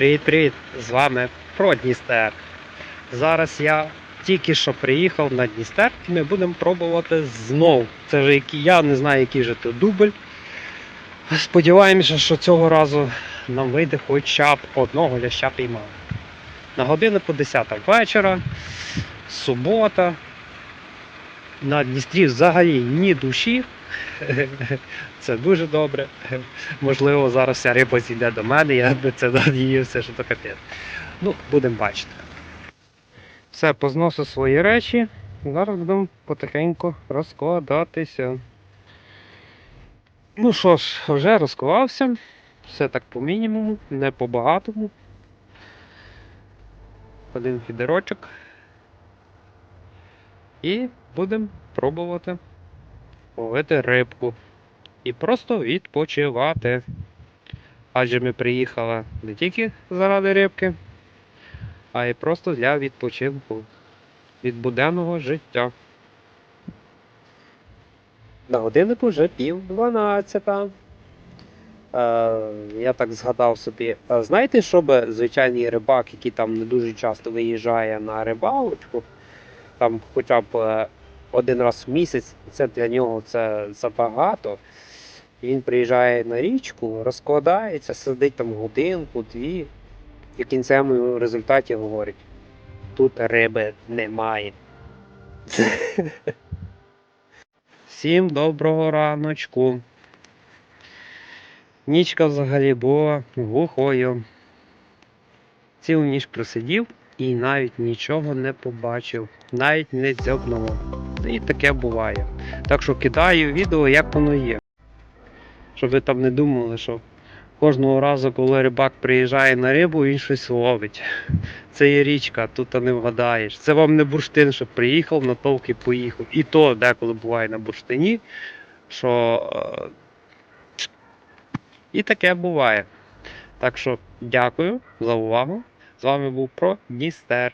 Привіт-привіт! З вами про Дністер. Зараз я тільки що приїхав на Дністер і ми будемо пробувати знов. Це вже який, я не знаю, який же це дубль. Сподіваємося, що цього разу нам вийде хоча б одного ляща піймали. На годину по 10 вечора, субота. На Дністрі взагалі ні душі. Це дуже добре. Можливо, зараз вся риба зійде до мене, я би це надіявся, що то капець. Ну, будемо бачити. Все, позносив свої речі. Зараз будемо потихеньку розкладатися. Ну що ж, вже розклався. Все так по мінімуму, не по багатому. Один фідерочок. І будемо пробувати ловити рибку і просто відпочивати. Адже ми приїхали не тільки заради рибки, а й просто для відпочинку від буденного життя. На годиннику вже пів дванадцята. Е, я так згадав собі. е, Знаєте, щоб звичайний рибак, який там не дуже часто виїжджає на рибалочку, там хоча б е, один раз в місяць, це для нього це забагато. Він приїжджає на річку, розкладається, сидить там годинку, дві, і в кінцевому результаті говорить: тут риби немає. Всім доброго раночку. Нічка взагалі була глухою. Цілу ніч просидів і навіть нічого не побачив, навіть не дзьобнув. І таке буває. Так що кидаю відео, як воно є. Щоб ви там не думали, що кожного разу, коли рибак приїжджає на рибу, він щось ловить. Це є річка, тут не вгадаєш. Це вам не бурштин, що приїхав, натовк і поїхав. І то деколи буває на бурштині, що. е, І таке буває. Так що дякую за увагу. З вами був про Дністер.